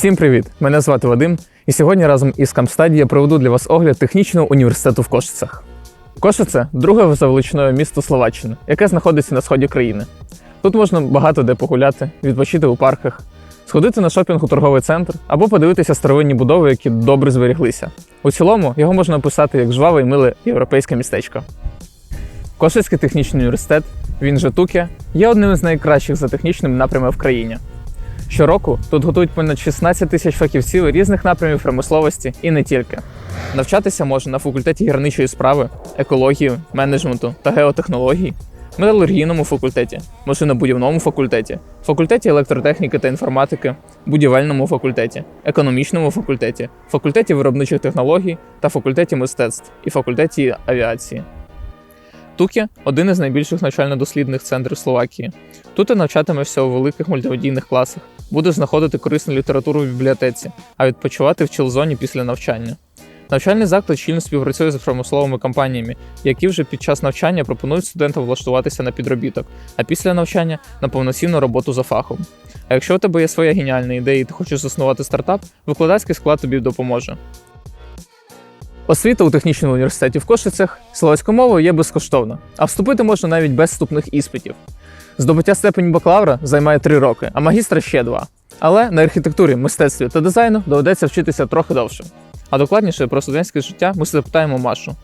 Всім привіт! Мене звати Вадим, і сьогодні разом із Камстаді я проведу для вас огляд технічного університету в Кошицях. Кошице друге за величиною місто Словаччини, яке знаходиться на сході країни. Тут можна багато де погуляти, відпочити у парках, сходити на шопінг у торговий центр або подивитися старовинні будови, які добре зберіглися. У цілому його можна описати як жваве і миле європейське містечко. Кошицький технічний університет, він же Туке, є одним із найкращих за технічним напрямом в країні. Щороку тут готують понад 16 тисяч фахівців різних напрямів промисловості і не тільки. Навчатися можна на факультеті гірничої справи, екології, менеджменту та геотехнологій, металургійному факультеті, машинобудівному факультеті, факультеті електротехніки та інформатики, будівельному факультеті, економічному факультеті, факультеті виробничих технологій та факультеті мистецтв і факультеті авіації. Тукі один із найбільших навчально-дослідних центрів Словакії. Тут ти навчатимешся у великих мультимедійних класах, будеш знаходити корисну літературу в бібліотеці, а відпочивати в чил-зоні після навчання. Навчальний заклад щільно співпрацює з промисловими компаніями, які вже під час навчання пропонують студентам влаштуватися на підробіток, а після навчання на повноцінну роботу за фахом. А якщо у тебе є своя геніальна ідея і ти хочеш заснувати стартап, викладацький склад тобі допоможе. Освіта у технічному університеті в Кошицях словацькою мовою є безкоштовна, а вступити можна навіть без вступних іспитів. Здобуття степені бакалавра займає 3 роки, а магістра ще 2. Але на архітектурі, мистецтві та дизайну доведеться вчитися трохи довше. А докладніше про студентське життя ми запитаємо Машу.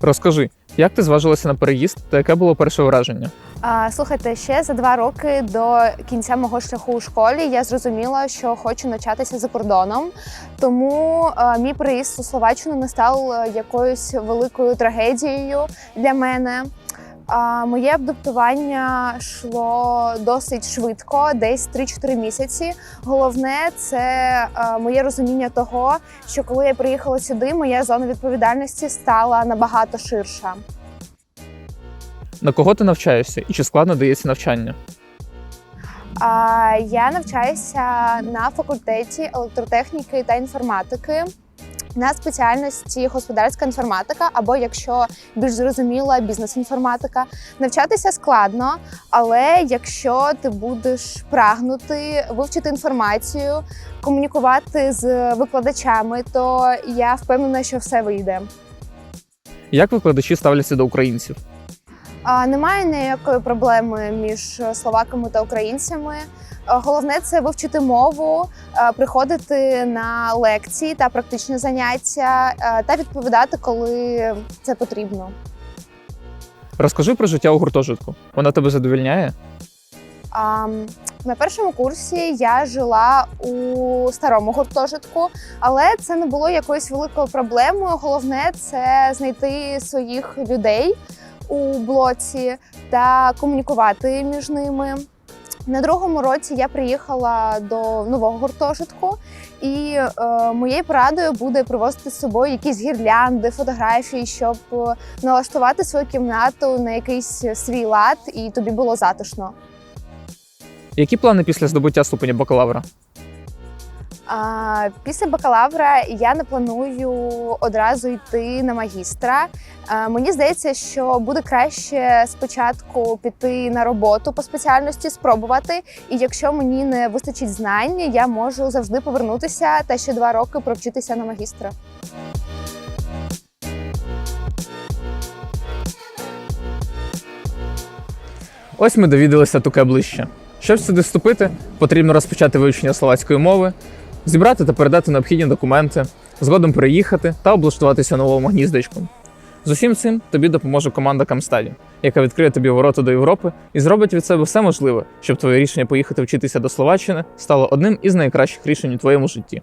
Розкажи, як ти зважилася на переїзд та яке було перше враження? А, слухайте, ще за два роки до кінця мого шляху у школі я зрозуміла, що хочу навчатися за кордоном. Тому а, мій приїзд у Словаччину не став е, якоюсь великою трагедією для мене. Моє адаптування йшло досить швидко, десь 3-4 місяці. Головне це моє розуміння того, що коли я приїхала сюди, моя зона відповідальності стала набагато ширша. На кого ти навчаєшся і чи складно дається навчання? Я навчаюся на факультеті електротехніки та інформатики. На спеціальності господарська інформатика, або якщо більш зрозуміла бізнес-інформатика. Навчатися складно, але якщо ти будеш прагнути вивчити інформацію, комунікувати з викладачами, то я впевнена, що все вийде. Як викладачі ставляться до українців? Немає ніякої проблеми між словаками та українцями. Головне це вивчити мову, приходити на лекції та практичні заняття та відповідати, коли це потрібно. Розкажи про життя у гуртожитку. Вона тебе задовільняє? А, На першому курсі я жила у старому гуртожитку, але це не було якоюсь великою проблемою. Головне це знайти своїх людей у блоці та комунікувати між ними. На другому році я приїхала до нового гуртожитку, і е, моєю порадою буде привозити з собою якісь гірлянди, фотографії, щоб е, налаштувати свою кімнату на якийсь свій лад, і тобі було затишно. Які плани після здобуття ступеня бакалавра? Після бакалавра я не планую одразу йти на магістра. Мені здається, що буде краще спочатку піти на роботу по спеціальності, спробувати. І якщо мені не вистачить знань, я можу завжди повернутися та ще два роки провчитися на магістра. Ось ми довідалися туке ближче. Щоб сюди вступити, потрібно розпочати вивчення словацької мови, зібрати та передати необхідні документи, згодом переїхати та облаштуватися новому гніздечку. З усім цим тобі допоможе команда Камстаді, яка відкриє тобі ворота до Європи і зробить від себе все можливе, щоб твоє рішення поїхати вчитися до Словаччини стало одним із найкращих рішень у твоєму житті.